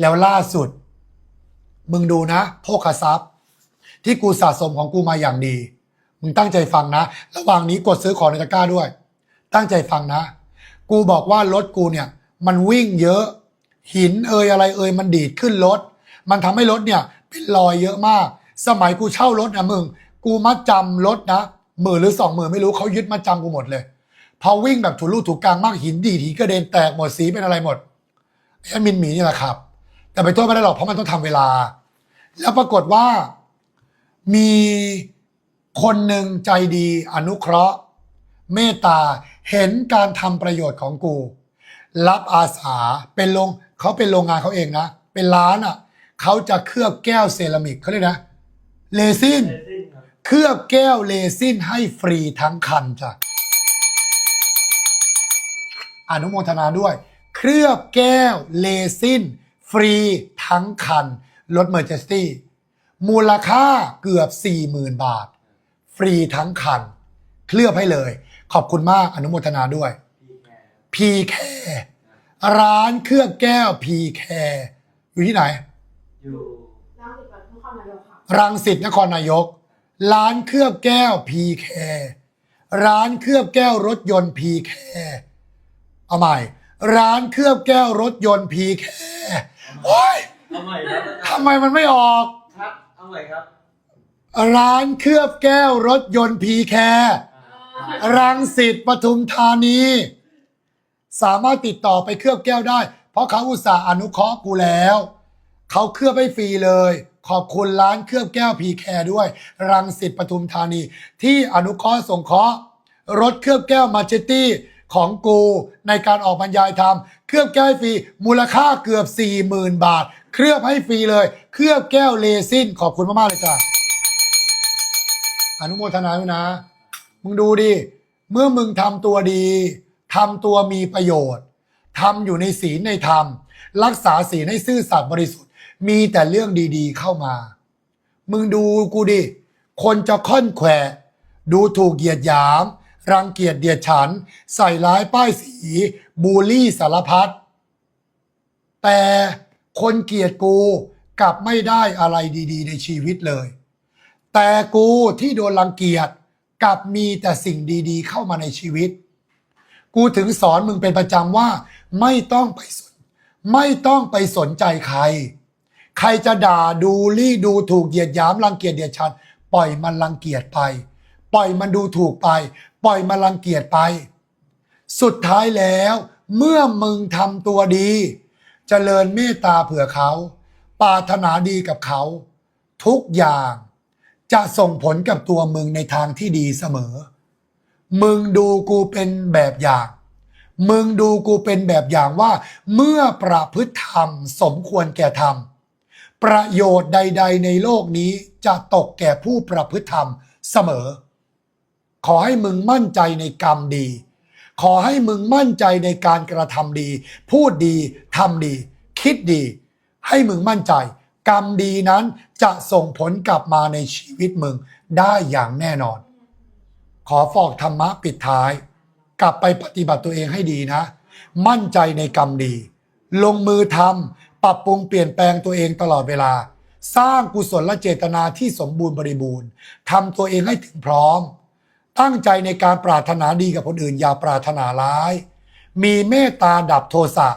แล้วล่าสุด มึงดูนะโภคทรัพย์ ที่กูสะสมของกูมาอย่างดี มึงตั้งใจฟังนะ ระหว่างนี้กดซื้อของในตะกร้าด้วย ตั้งใจฟังนะ กูบอกว่ารถกูเนี่ย มันวิ่งเยอะ หินเอยอะไรเอยมันดีดขึ้นรถ มันทำให้รถเนี่ย เป็นรอยเยอะมาก สมัยกูเช่ารถนะมึง กูมัดจำรถนะหมื่นหรือสองหมื่นไม่รู้เขายึดมัดจำกูหมดเลยพอวิ่งแบบถูรูถูกกลางมากหินดีดหินกระเด็นแตกหมดสีเป็นอะไรหมดแอดมินหมีนี่แหละครับ แต่ไปโทษไม่ได้หรอกเพราะมันต้องทำเวลา แล้วปรากฏว่ามีคนหนึ่งใจดีอนุเคราะห์ เมตตาเห็นการทำประโยชน์ของกู รับอาสาเป็นโรงเขาเป็นโรงงานเขาเองนะ เป็นร้านอะเขาจะเคลือบแก้วเซรามิกเขาเรียกนะเลซินเครับเคลือบแก้วเลซินให้ฟรีทั้งคันจ้ะอนุโมทนาด้วย เคลือบแก้วเลซิน ฟรีทั้งคันรถเมอร์เจสตี้มูลค่าเกือบ 40,000 บาท ฟรีทั้งคัน เคลือบให้เลย ขอบคุณมากอนุโมทนาด้วยพี่แคร์พีแคร์ร้านเคลือบแก้วพีแคร์อยู่ที่ไหน อยู่น้ำติดกับนครนายกค่ะรังสิตนครนายก ร้านเคลือบแก้วพีแคร์ร้านเคลือบแก้วรถยนต์พีแคร์เอาใหม่ ร้านเคลือบแก้วรถยนต์พีแคร์โอ้ยเอาใหม่ครับอาจารย์ทำไมมันไม่ออก ครับ เอาใหม่ครับร้านเคลือบแก้วรถยนต์พีแคร์อ่ารังสิตปทุมธานี สามารถติดต่อไปเคลือบแก้วได้ เพราะเขาอุตส่าห์อนุเคราะห์กูแล้ว เขาเคลือบให้ฟรีเลย ขอบคุณร้านเคลือบแก้วพีแคร์ด้วย รังสิตปทุมธานี ที่อนุเคราะห์สงเคราะห์รถเคลือบแก้วมาเชตตี้ ของกูในการออกบรรยายธรรม เคลือบแก้วฟรีมูลค่าเกือบ 40,000 บาท เคลือบให้ฟรีเลย เคลือบแก้วเลซินขอบคุณมากๆเลยจ้ะอนุโมทนาด้วยนะ มึงดูดิ เมื่อมึงทำตัวดีทำตัวมีประโยชน์ทำอยู่ในศีลในธรรม รักษาศีลให้ซื่อสัตย์บริสุทธิ์ มีแต่เรื่องดีๆเข้ามา มึงดูกูดิ คนจะค่อนแขวดูถูกเหยียดหยาม รังเกียจเดียดฉัน ใส่ร้ายป้ายสี บูลลี่สารพัดแต่คนเกลียดกูกลับไม่ได้อะไรดีๆ ในชีวิตเลย แต่กูที่โดนรังเกียจกลับมีแต่สิ่งดีๆ เข้ามาในชีวิต กูถึงสอนมึงเป็นประจำว่า ไม่ต้องไปสน ไม่ต้องไปสนใจใคร ใครจะด่าดูลี่ดูถูกเหยียดหยามรังเกียจเดียดฉัน ปล่อยมันรังเกียจไป ปล่อยมันดูถูกไป ปล่อยมันรังเกียจไป สุดท้ายแล้วเมื่อมึงทำตัวดีจเจริญเมตตาเผื่อเขาปรารถนาดีกับเขา ทุกอย่างจะส่งผลกับตัวมึงในทางที่ดีเสมอ มึงดูกูเป็นแบบอย่าง มึงดูกูเป็นแบบอย่างว่า เมื่อประพฤติธรรมสมควรแก่ธรรม ประโยชน์ใด ๆ ในโลกนี้จะตกแก่ผู้ประพฤติธรรมเสมอ ขอให้มึงมั่นใจในกรรมดี ขอให้มึงมั่นใจในการกระทำดี พูดดีทำดี คิดดี ให้มึงมั่นใจ กรรมดีนั้นจะส่งผลกลับมาในชีวิตมึงได้อย่างแน่นอน ขอฟอกธรรมะปิดท้าย กลับไปปฏิบัติตัวเองให้ดีนะ มั่นใจในกรรมดี ลงมือทำปรับปรุงเปลี่ยนแปลงตัวเองตลอดเวลา สร้างกุศลและเจตนาที่สมบูรณ์บริบูรณ์ทำตัวเองให้ถึงพร้อม ตั้งใจในการปรารถนาดีกับคนอื่น อย่าปรารถนาร้าย มีเมตตาดับโทสะ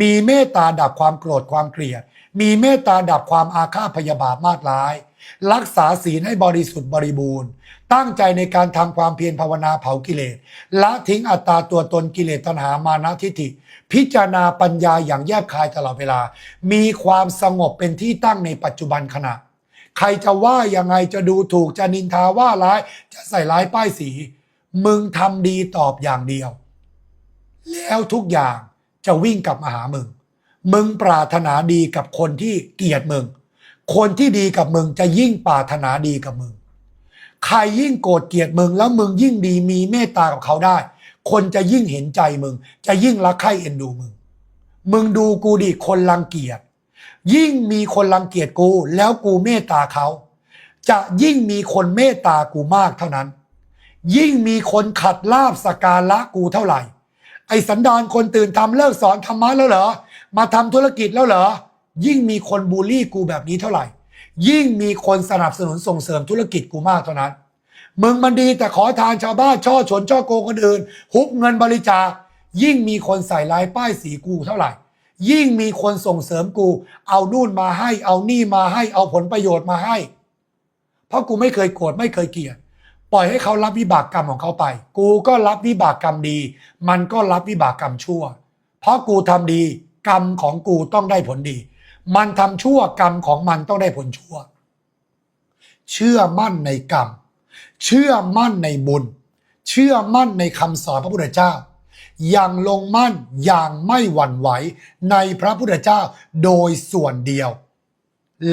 มีเมตตาดับความโกรธความเกลียด มีเมตตาดับความอาฆาตพยาบาทมาตร้าย รักษาศีลให้บริสุทธิ์บริบูรณ์ ตั้งใจในการทำความเพียรภาวนาเผากิเลส ละทิ้งอัตตาตัวตนกิเลสตัณหามานะทิฏฐิ พิจารณาปัญญาอย่างแยบคายตลอดเวลา มีความสงบเป็นที่ตั้งในปัจจุบันขณะ ใครจะว่ายังไงจะดูถูกจะนินทาว่าร้าย จะใส่ร้ายป้ายสี มึงทำดีตอบอย่างเดียว แล้วทุกอย่างจะวิ่งกลับมาหามึง มึงปรารถนาดีกับคนที่เกลียดมึง คนที่ดีกับมึงจะยิ่งปรารถนาดีกับมึง ใครยิ่งโกรธเกลียดมึงแล้วมึงยิ่งดีมีเมตตากับเขาได้ คนจะยิ่งเห็นใจมึง จะยิ่งรักใคร่เอ็นดูมึง มึงดูกูดิคนรังเกียจ ยิ่งมีคนรังเกียจกู แล้วกูเมตตาเขา จะยิ่งมีคนเมตตากูมากเท่านั้น ยิ่งมีคนขัดลาบสการะกูเท่าไหร่ ไอ้สันดานคนตื่นทำเลิกสอนธรรมะแล้วเหรอ มาทำธุรกิจแล้วเหรอ ยิ่งมีคนบูลลี่กูแบบนี้เท่าไหร่ ยิ่งมีคนสนับสนุนส่งเสริมธุรกิจกูมากเท่านั้น มึงมันดีแต่ขอทานชาวบ้านช่อฉนช่อโกงคนอื่นฮุบเงินบริจาคยิ่งมีคนใส่ลายป้ายสีกูเท่าไหร่ ยิ่งมีคนส่งเสริมกู เอานู่นมาให้ เอานี่มาให้ เอาผลประโยชน์มาให้ เพราะกูไม่เคยโกรธไม่เคยเกลียด ปล่อยให้เขารับวิบากกรรมของเขาไป กูก็รับวิบากกรรมดี มันก็รับวิบากกรรมชั่ว เพราะกูทำดี กรรมของกูต้องได้ผลดี มันทำชั่วกรรมของมันต้องได้ผลชั่ว เชื่อมั่นในกรรม เชื่อมั่นในบุญ เชื่อมั่นในคำสอนพระพุทธเจ้า อย่างลงมั่นอย่างไม่หวั่นไหวในพระพุทธเจ้าโดยส่วนเดียว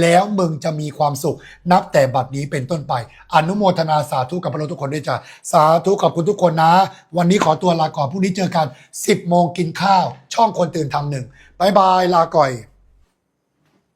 แล้วมึงจะมีความสุขนับแต่บัดนี้เป็นต้นไป อนุโมทนาสาธุกับพวกเราทุกคนด้วยจ้ะสาธุขอบคุณทุกคนนะ วันนี้ขอตัวลาก่อนพรุ่งนี้เจอกัน 10โมงกินข้าว ช่องคนตื่นทำหนึ่งบายบายลาก่อย